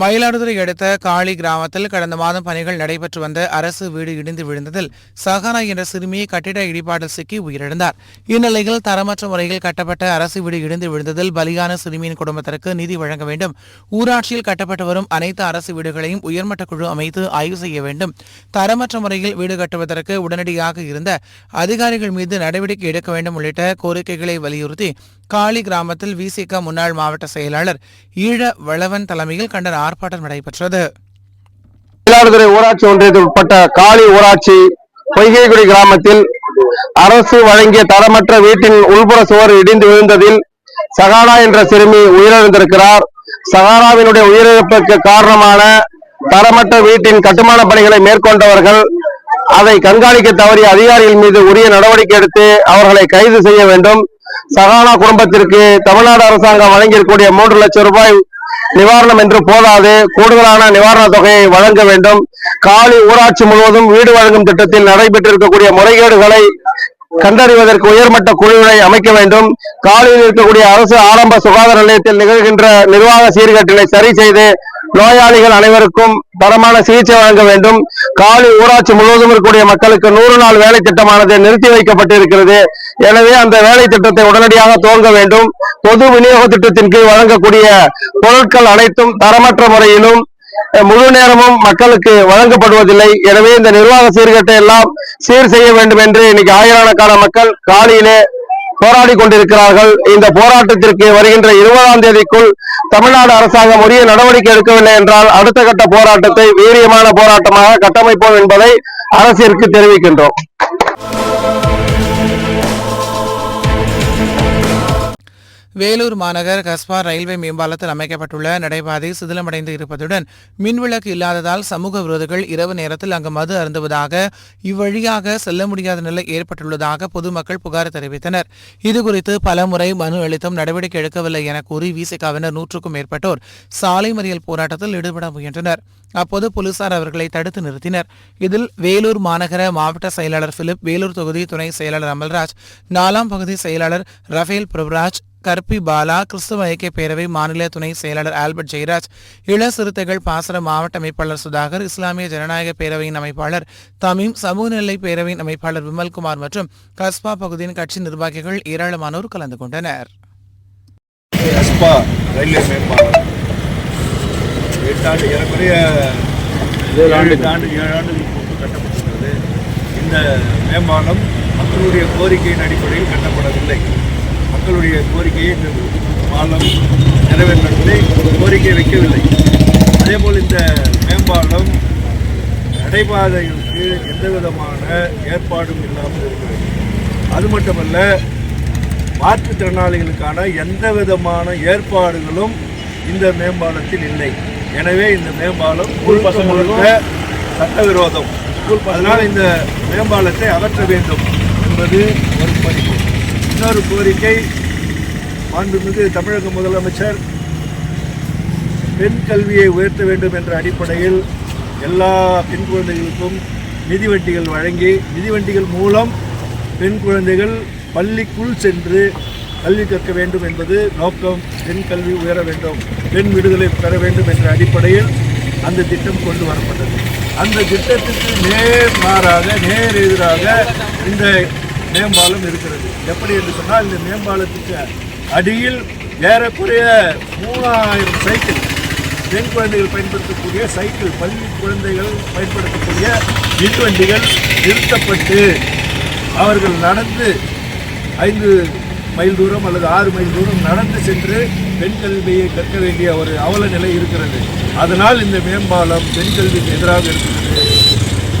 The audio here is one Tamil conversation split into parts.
மயிலாடுதுறை அடுத்த காளி கிராமத்தில் கடந்த மாதம் பணிகள் நடைபெற்று வந்த அரசு வீடு இடிந்து விழுந்ததில் சஹானா என்ற சிறுமி கட்டிட இடிபாட்டில் சிக்கி உயிரிழந்தார். இந்நிலையில் தரமற்ற முறையில் கட்டப்பட்ட அரசு வீடு இடிந்து விழுந்ததில் பலியான சிறுமியின் குடும்பத்திற்கு நிதி வழங்க வேண்டும். ஊராட்சியில் கட்டப்பட்டு வரும் அனைத்து அரசு வீடுகளையும் உயர்மட்ட குழு அமைத்து ஆய்வு செய்ய வேண்டும். தரமற்ற முறையில் வீடு கட்டுவதற்கு உடனடியாக இருந்த அதிகாரிகள் மீது நடவடிக்கை எடுக்க வேண்டும் உள்ளிட்ட கோரிக்கைகளை வலியுறுத்தி காளி கிராமத்தில் விசிக முன்னாள் மாவட்ட செயலாளர் ஈழ வளவன் தலைமையில் கண்டன ஆர்ப்பாட்டம் நடைபெற்றது. மயிலாடுதுறை ஊராட்சி ஒன்றியத்தில் உட்பட்ட காளி ஊராட்சி பொய்கைக்குடி கிராமத்தில் அரசு வழங்கிய தரமற்ற வீட்டின் உள்புற சுவர் இடிந்து விழுந்ததில் சகானா என்ற சிறுமி உயிரிழந்திருக்கிறார். சகானாவினுடைய உயிரிழப்புக்கு காரணமான தரமற்ற வீட்டின் கட்டுமான பணிகளை மேற்கொண்டவர்கள் அதை கண்காணிக்க தவறிய அதிகாரிகள் மீது உரிய நடவடிக்கை எடுத்து அவர்களை கைது செய்ய வேண்டும். சகானா குடும்பத்திற்கு தமிழ்நாடு அரசாங்கம் வழங்கியிருக்கக்கூடிய மூன்று லட்சம் ரூபாய் நிவாரணம் என்று போதாது. கூடுதலான நிவாரண தொகையை வழங்க வேண்டும். காலி ஊராட்சி முழுவதும் வீடு வழங்கும் திட்டத்தில் நடைபெற்றிருக்கக்கூடிய முறைகேடுகளை கண்டறிவதற்கு உயர்மட்ட குழுவினை அமைக்க வேண்டும். காலியில் இருக்கக்கூடிய அரசு ஆரம்ப சுகாதார நிலையத்தில் நிகழ்கின்ற நிர்வாக சீர்கேட்டினை சரி செய்து நோயாளிகள் அனைவருக்கும் தரமான சிகிச்சை வழங்க வேண்டும். காலி ஊராட்சி முழுவதும் இருக்கக்கூடிய மக்களுக்கு நூறு நாள் வேலை திட்டமானது நிறுத்தி வைக்கப்பட்டிருக்கிறது. எனவே அந்த வேலை திட்டத்தை உடனடியாக துவங்க வேண்டும். பொது விநியோக திட்டத்தின் கீழ் வழங்கக்கூடிய பொருட்கள் அனைத்தும் தரமற்ற முறையிலும் முழு நேரமும் மக்களுக்கு வழங்கப்படுவதில்லை. எனவே இந்த நிர்வாக சீர்கட்டை எல்லாம் சீர் செய்ய வேண்டும் என்று இன்னைக்கு ஆயிரக்கணக்கான மக்கள் காலியிலே போராடி கொண்டிருக்கிறார்கள். இந்த போராட்டத்திற்கு வருகின்ற இருபதாம் தேதிக்குள் தமிழ்நாடு அரசாங்கம் உரிய நடவடிக்கை எடுக்கவில்லை என்றால் அடுத்த கட்ட போராட்டத்தை வீரியமான போராட்டமாக கட்டமைப்போம் என்பதை அரசிற்கு தெரிவிக்கின்றோம். வேலூர் மாநகர் கஸ்பா ரயில்வே மேம்பாலத்தில் அமைக்கப்பட்டுள்ள நடைபாதை சிதிலமடைந்து இருப்பதுடன் மின்விளக்கு இல்லாததால் சமூக விரோதிகள் இரவு நேரத்தில் அங்கு மது அருந்துவதாக இவ்வழியாக செல்ல முடியாத நிலை ஏற்பட்டுள்ளதாக பொதுமக்கள் புகார் தெரிவித்தனர். இதுகுறித்து பலமுறை மனு அளித்தும் நடவடிக்கை எடுக்கவில்லை என கூறி விசிகாவினர் நூற்றுக்கும் மேற்பட்டோர் சாலை மறியல் போராட்டத்தில் ஈடுபட முயன்றனர். அப்போது போலீசார் அவர்களை தடுத்து நிறுத்தினர். இதில் வேலூர் மாநகர மாவட்ட செயலாளர் பிலிப் வேலூர் தொகுதி துணை செயலாளர் அமல்ராஜ் நாலாம் பகுதி செயலாளர் ரஃபேல் பிரபுராஜ் கர்பி பாலா கிறிஸ்துவ ஐக்கிய பேரவை மாநில துணை செயலாளர் ஆல்பர்ட் ஜெயராஜ் இள சிறுத்தைகள் பாசன மாவட்ட அமைப்பாளர் சுதாகர் இஸ்லாமிய ஜனநாயக பேரவையின் அமைப்பாளர் தமீம் சமூக நிலை பேரவையின் அமைப்பாளர் விமல்குமார் மற்றும் கஸ்பா பகுதியின் கட்சி நிர்வாகிகள் ஏராளமானோர் கலந்து கொண்டனர். இந்த மேம்பாலம் மக்களுடைய கோரிக்கையின் அடிப்படையில் கட்டப்படவில்லை. மக்களுடைய கோரிக்கையை பாலம் நிறைவேற்றவில்லை கோரிக்கை வைக்கவில்லை. அதேபோல் இந்த மேம்பாலம் நடைபாதைகளுக்கு எந்த விதமான ஏற்பாடும் இல்லாமல் இருக்கிறது. அது மட்டுமல்ல மாற்றுத்திறனாளிகளுக்கான எந்த விதமான ஏற்பாடுகளும் இந்த மேம்பாலத்தில் இல்லை. எனவே இந்த மேம்பாலம் முழுக்க சட்டவிரோதம். அதனால் இந்த மேம்பாலத்தை அகற்ற வேண்டும் என்பது ஒரு கோரிக்கை இன்னொரு கோரிக்கை. மாண்புமிகு தமிழக முதலமைச்சர் பெண் கல்வியை உயர்த்த வேண்டும் என்ற அடிப்படையில் எல்லா பெண் குழந்தைகளுக்கும் மிதிவண்டிகள் வழங்கி மிதிவண்டிகள் மூலம் பெண் குழந்தைகள் பள்ளிக்குள் சென்று கல்வி கற்க வேண்டும் என்பது நோக்கம். பெண் கல்வி உயர வேண்டும் பெண் விடுதலை பெற வேண்டும் என்ற அடிப்படையில் அந்த திட்டம் கொண்டு வரப்பட்டது. அந்த திட்டத்திற்கு நேர் மாறாக நேர் எதிராக இந்த மேம்பாலம் இருக்கிறது. எப்படி என்று சொன்னால் இந்த மேம்பாலத்துக்கு அடியில் ஏறக்குறைய மூணாயிரம் சைக்கிள் பெண் குழந்தைகள் பயன்படுத்தக்கூடிய சைக்கிள் பள்ளி குழந்தைகள் பயன்படுத்தக்கூடிய மின்வண்டிகள் நிறுத்தப்பட்டு அவர்கள் நடந்து ஐந்து மைல் தூரம் அல்லது ஆறு மைல் தூரம் நடந்து சென்று பெண் கல்வியை கற்க வேண்டிய ஒரு அவல நிலை இருக்கிறது. அதனால் இந்த மேம்பாலம் பெண் கல்விக்கு எதிராக இருக்கிறது.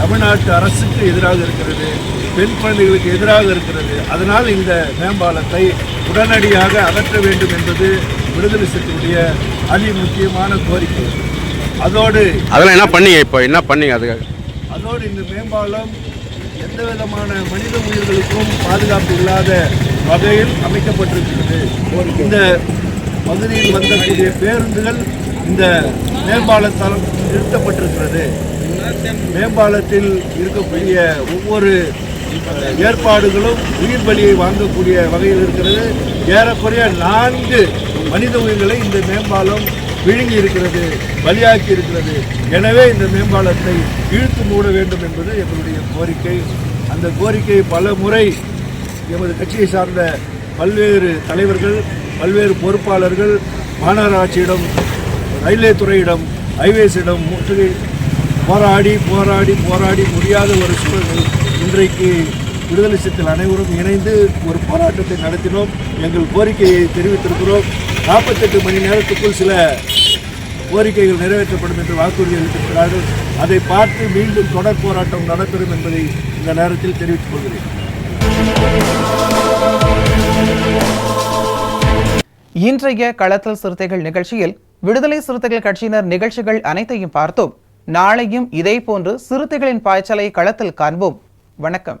தமிழ்நாட்டு அரசுக்கு எதிராக இருக்கிறது. பெண் குழந்தைகளுக்கு எதிராக இருக்கிறது. அதனால் இந்த மேம்பாலத்தை உடனடியாக அகற்ற வேண்டும் என்பது விடுதலை சிறுத்தையுடைய அதி முக்கியமான கோரிக்கை. அதோடு அதெல்லாம் என்ன பண்ணீங்க இப்போ? என்ன பண்ணீங்க அதுக்காக அதோடு இந்த மேம்பாலம் எந்த விதமான மனித உயிர்களுக்கும் பாதுகாப்பு இல்லாத வகையில் அமைக்கப்பட்டிருக்கிறது. இந்த பகுதியில் வந்தக்கூடிய பேருந்துகள் இந்த மேம்பாலத்தால் நிறுத்தப்பட்டிருக்கிறது. மேம்பாலத்தில் இருக்கக்கூடிய ஒவ்வொரு ஏற்பாடுகளும் உயிர் பலியை வாங்கக்கூடிய வகையில் இருக்கிறது. ஏறக்குறைய நான்கு மனித உயிர்களை இந்த மேம்பாலம் விழுங்கி இருக்கிறது பலியாக்கி இருக்கிறது. எனவே இந்த மேம்பாலத்தை இழுத்து மூட வேண்டும் என்பது எங்களுடைய கோரிக்கை. அந்த கோரிக்கை பல முறை எமது கட்சியை சார்ந்த பல்வேறு தலைவர்கள் பல்வேறு பொறுப்பாளர்கள் மாநகராட்சியிடம் ரயில்வே துறையிடம் ஹைவேஸிடம் முற்றுகை போராடி போராடி போராடி முடியாத ஒரு சூழல் இன்றைக்கு விடுதலை சிறுத்தைகள் அனைவரும் இணைந்து ஒரு போராட்டத்தை நடத்தினோம். எங்கள் கோரிக்கையை தெரிவித்திருக்கிறோம். நாற்பத்தெட்டு மணி நேரத்துக்குள் சில கோரிக்கைகள் நிறைவேற்றப்படும் என்று வாக்குறுதி அளித்திருக்கிறார்கள். அதை பார்த்து மீண்டும் தொடர் போராட்டம் நடைபெறும் என்பதை இந்த நேரத்தில் தெரிவித்துக் கொள்கிறேன். இன்றைய களத்தல் சிறுத்தைகள் நிகழ்ச்சியில் விடுதலை சிறுத்தைகள் கட்சியினர் நிகழ்ச்சிகள் அனைத்தையும் பார்த்தோம். நாளையும் இதேபோன்று சிறுத்தைகளின் பாய்ச்சலை களத்தில் காண்போம். வணக்கம்